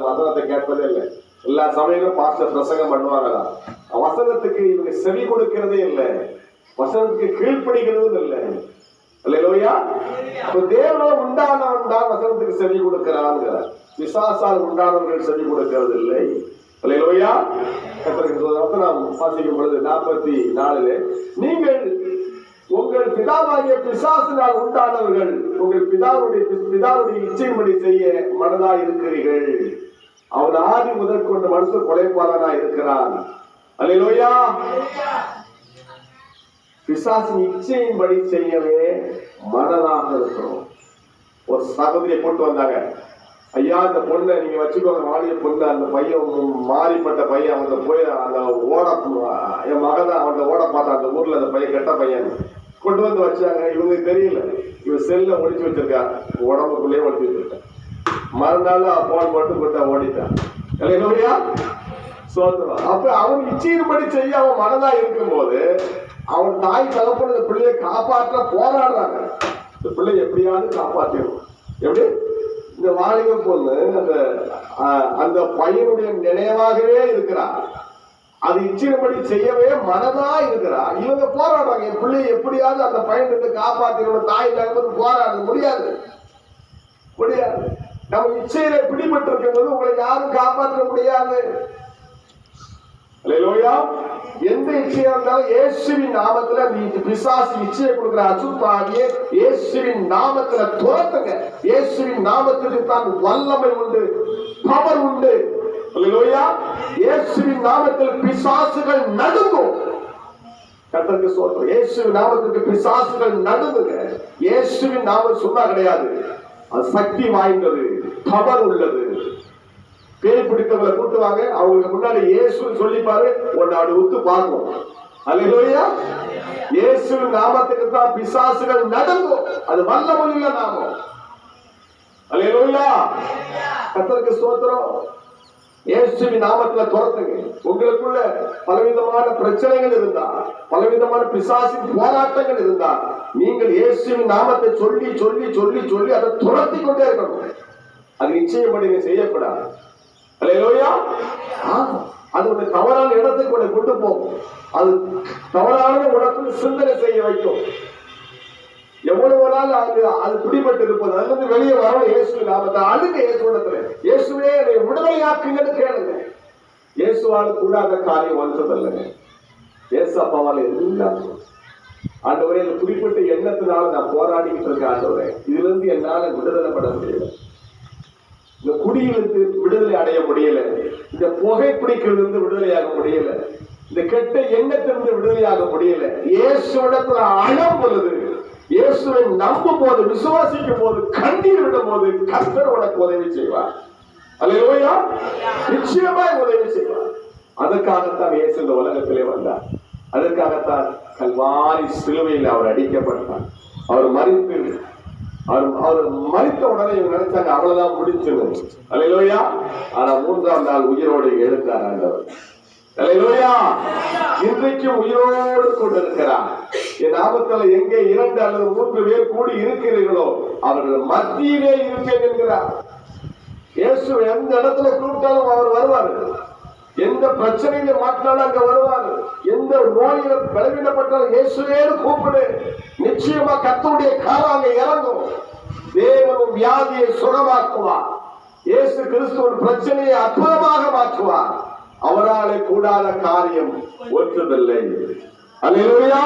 அந்த வசனத்தை கேட்பதே இல்லை. எல்லா சமயங்களும் பாஸ்டர் பிரசங்கம் பண்ணுவாங்களா வசனத்துக்கு இவங்க செவி கொடுக்கிறதே இல்லை. வசனத்துக்கு கீழ்ப்படிகிறதும் இல்லை. இல்லையா அப்ப தேவனால் உண்டானவன் தான் வசனத்துக்கு செவி கொடுக்கிறாங்க விசாசால் உண்டானவர்கள் செவி கொடுக்கிறது இல்லை இல்லையா கர்த்தருக்கு வசனம் வாசிக்கும் பொழுது நாற்பத்தி நாலுல நீங்கள் உங்கள் பிதாவாகிய பிசாசினால் உண்டானவர்கள் உங்கள் பிதாவுடைய பிதாவுடைய இச்சைப்படி செய்ய மனதா இருக்கிறீர்கள் அவன் ஆதி முதற்கொண்டு மனுஷ கொலைப்பாளனா இருக்கிறான். அல்லேலூயா. பிசாசின் இச்சையின்படி செய்யவே மனதாக இருக்கிறோம். ஒரு சகோதரியை போட்டு வந்தாங்க. ஐயா அந்த பொண்ணை நீங்க வச்சுக்கோங்க. மாடிய பொண்ணு அந்த பையன் மாறிப்பட்ட பையன் அவங்க போய் அந்த ஓட என் மகன் அவன் ஓட பார்த்தான். அந்த ஊர்ல அந்த பையன் கெட்ட பையன். கொண்டு வந்து வச்சாங்க. இவங்க தெரியல. இவன் செல்ல ஒழிச்சு வச்சிருக்கா உடம்புக்குள்ளேயே ஒழிச்சு வச்சிருக்கா மறுநாள் போன் மட்டும் கொடுத்தா ஓடிட்டான் இல்லையா சோதனம் அப்ப அவன் நிச்சயப்படி செய்ய அவன் மனதா இருக்கும்போது அவன் தாய் தகப்பன் இந்த பிள்ளையை காப்பாற்ற போராடுறாங்க. இந்த பிள்ளை எப்படியாவது காப்பாற்றிடும் எப்படி? இந்த வாலிப பொண்ணு அந்த அந்த பையனுடைய நினைவாகவே இருக்கிறார் அது இச்சையின்படி செய்யவே மனதா இருக்கிறா. இவங்க போராடுறாங்க. என் பிள்ளையை எப்படியாவது அந்த பையன் இருந்து காப்பாற்றணும் தாய் தகப்பன் போராட முடியாது. முடியாது. நம்ம இச்சையில பிடிபட்டு இருக்கும்போது உங்களை யாரும் காப்பாற்ற முடியாது. எந்த இச்சையா இருந்தாலும் இயேசுவின் நாமத்துல நீ பிசாசு இச்சையை கொடுக்கிற அசுத்தாவியே இயேசுவின் நாமத்துல துரத்துங்க. இயேசுவின் நாமத்துக்கு தான் வல்லமை உண்டு பவர் உண்டு. அல்லேலூயா. இயேசுவின் நாமத்தில் பிசாசுகள் நடுங்கும். கத்தருக்கு சொல்றோம் இயேசுவின் நாமத்துக்கு பிசாசுகள் நடுங்குங்க. இயேசுவின் நாமம் சொன்னா கிடையாது. சக்தி வாய்ந்தது பவர் உள்ளது. பேய் பிடித்தவங்களை கூட்டுவாங்க. அவங்களுக்கு முன்னாடி இயேசு சொல்லிப்பாரு. உன்னை அப்படி ஒத்து பார்க்கும். அல்லையா இயேசு நாமத்துக்கு தான் பிசாசுகள் நடக்கும். அது வல்லமுள்ள நாமம். அல்லையா கத்தருக்கு சோத்திரம் இயேசுவின் நாமத்துல துரத்துங்க. உங்களுக்குள்ள பலவிதமான பிரச்சனைகள் இருந்தா பலவிதமான பிசாசின் போராட்டங்கள் இருந்தா நீங்கள் இயேசுவின் நாமத்தை சொல்லி சொல்லி சொல்லி சொல்லி அதை துரத்தி கொண்டே இருக்கணும். அது நிச்சயப்படி நீங்க செய்யக்கூடாது. அல்லேலூயா அது ஒரு தவறான இடத்துக்கு உன்னை கொண்டு போகும். அது தவறான உனக்குள் சிந்தனை செய்ய வைக்கும். எவ்வளவு நாள் அது அது பிடிபட்டு இருப்பது. அதுல இருந்து வெளியே வரணும் இயேசு நாமத்தை. அழுங்க இயேசுடத்துல இயேசுவே என்னை விடுதலையாக்குங்கன்னு கேளுங்க. இயேசுவால் அந்த காரியம் வந்ததில்லைங்க இயேசு அப்பாவால் எல்லாம் ஆண்டவரே இந்த குறிப்பிட்ட எண்ணத்தினால நான் போராடிக்கிட்டு இருக்கேன் ஆண்டவரே. இதுல இருந்து என்னால விடுதலை பட முடியல. இந்த குடியிலிருந்து விடுதலை அடைய முடியல. இந்த புகை பிடிக்கிறதுல விடுதலையாக முடியல. இந்த கெட்ட எண்ணத்திலிருந்து விடுதலையாக முடியல. இயேசுவிடத்துல அழம் பொழுது இயேசுவை நம்பும் போது விசுவாசிக்கும் போது கண்ணீர் விடும் போது கர்த்தர் உனக்கு உதவி செய்வார். அல்லையா நிச்சயமாய் உதவி செய்வார். அதற்காகத்தான் இயேசு இந்த உலகத்திலே வந்தார். அதற்காகத்தான் கல்வாரி சிலுவையில் அவர் அடிக்கப்பட்டார். அவர் மறித்து அவர் அவர் மறித்த உடனே இவங்க நினைச்சாங்க அவ்வளவுதான் முடிஞ்சது. அல்லையா ஆனா மூன்றாம் நாள் உயிரோடு எழுந்தார் ஆண்டவர். அல்லேலூயா. இன்றைக்கும் உயிரோடு கொண்டிருக்கிறார். என் ஆபத்தில் எங்கே இரண்டு அல்லது மூன்று பேர் கூடி இருக்கிறீர்களோ அவர்கள் மத்தியிலே இருப்பேன் என்கிறார். இயேசு எந்த இடத்துல கூப்பிட்டாலும் அவர் வருவார். எந்த பிரச்சனையில மாட்டினாலும் அங்க வருவார். எந்த நோயில பலவீனப்பட்டாலும் இயேசுவேன்னு கூப்பிடு. நிச்சயமா கத்தனுடைய காலம் அங்க இறங்கும். தேவனும் வியாதியை சுகமாக்குவார். இயேசு கிறிஸ்துவின் பிரச்சனையை அற்புதமாக மாற்றுவார். அவராலே கூடாத காரியம் ஒன்றுமில்லை. அல்லா